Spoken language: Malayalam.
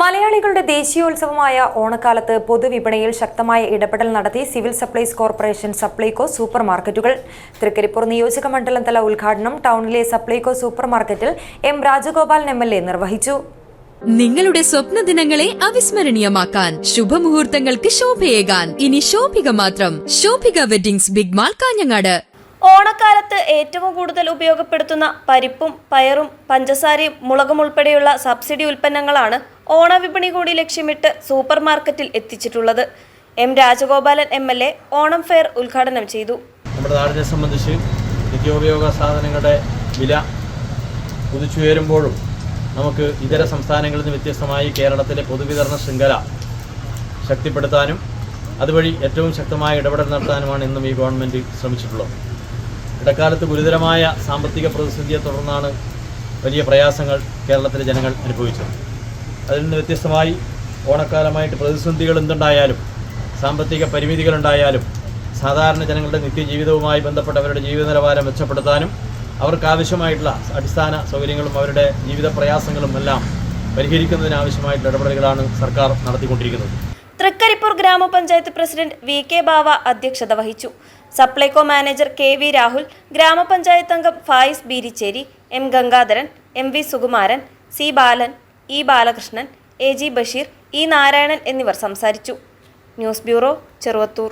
മലയാളികളുടെ ദേശീയോത്സവമായ ഓണക്കാലത്ത് പൊതുവിപണിയിൽ ശക്തമായ ഇടപെടൽ നടത്തി civil supplies corporation Supplyco super മാർക്കറ്റുകൾ തൃക്കരിപ്പൂർ നിയോജക മണ്ഡലം തല ഉദ്ഘാടനം ടൗണിലെ സപ്ലൈകോ സൂപ്പർ മാർക്കറ്റിൽ M Rajagopalan M L A നിർവഹിച്ചു. നിങ്ങളുടെ സ്വപ്ന ദിനങ്ങളെ അവിസ്മരണീയമാക്കാൻ ശുഭമുഹൂർത്തങ്ങൾക്ക് ശോഭയേകാൻ. ഇനി ശോഭിക മാത്രം. Shobhika weddings big mall Kanhangad. ഓണക്കാലത്ത് ഏറ്റവും കൂടുതൽ ഉപയോഗപ്പെടുത്തുന്ന പരിപ്പും പയറും പഞ്ചസാരയും മുളകും ഉൾപ്പെടെയുള്ള സബ്സിഡി ഉൽപ്പന്നങ്ങളാണ് ഓണവിപണി കൂടി ലക്ഷ്യമിട്ട് സൂപ്പർ മാർക്കറ്റിൽ എത്തിച്ചിട്ടുള്ളത് M Rajagopalan M L A Onam fair ഉദ്ഘാടനം ചെയ്തു. നമ്മുടെ നാടിനെ സംബന്ധിച്ച് നിത്യോപയോഗ സാധനങ്ങളുടെ വില കുതിച്ചുയരുമ്പോഴും നമുക്ക് ഇതര സംസ്ഥാനങ്ങളിൽ നിന്ന് വ്യത്യസ്തമായി കേരളത്തിലെ പൊതുവിതരണ ശൃംഖല ശക്തിപ്പെടുത്താനും അതുവഴി ഏറ്റവും ശക്തമായ ഇടപെടൽ നടത്താനുമാണ് ഇന്നും ഈ ഗവൺമെന്റ് ശ്രമിച്ചിട്ടുള്ളത്. ഇടക്കാലത്ത് ഗുരുതരമായ സാമ്പത്തിക പ്രതിസന്ധിയെ തുടർന്നാണ് വലിയ പ്രയാസങ്ങൾ കേരളത്തിലെ ജനങ്ങൾ അനുഭവിച്ചത്. അതിൽ നിന്ന് വ്യത്യസ്തമായി ഓണക്കാലമായിട്ട് പ്രതിസന്ധികൾ എന്തുണ്ടായാലും സാമ്പത്തിക പരിമിതികളുണ്ടായാലും സാധാരണ ജനങ്ങളുടെ നിത്യജീവിതവുമായി ബന്ധപ്പെട്ട അവരുടെ ജീവിത നിലവാരം മെച്ചപ്പെടുത്താനും അവർക്ക് ആവശ്യമായിട്ടുള്ള അടിസ്ഥാന സൗകര്യങ്ങളും അവരുടെ ജീവിത പ്രയാസങ്ങളും എല്ലാം പരിഹരിക്കുന്നതിനാവശ്യമായിട്ടുള്ള ഇടപെടലുകളാണ് സർക്കാർ നടത്തിക്കൊണ്ടിരിക്കുന്നത്. തൃക്കരിപ്പൂർ ഗ്രാമപഞ്ചായത്ത് പ്രസിഡന്റ് വി കെ ബാവ അധ്യക്ഷത വഹിച്ചു. Supplyco manager K V Rahul ഗ്രാമപഞ്ചായത്ത് അംഗം Faiz Beericheri M Gangadharan M V Sukumaran C Balan E Balakrishnan A G Basheer E Narayanan എന്നിവർ സംസാരിച്ചു. News bureau Cheruvathur.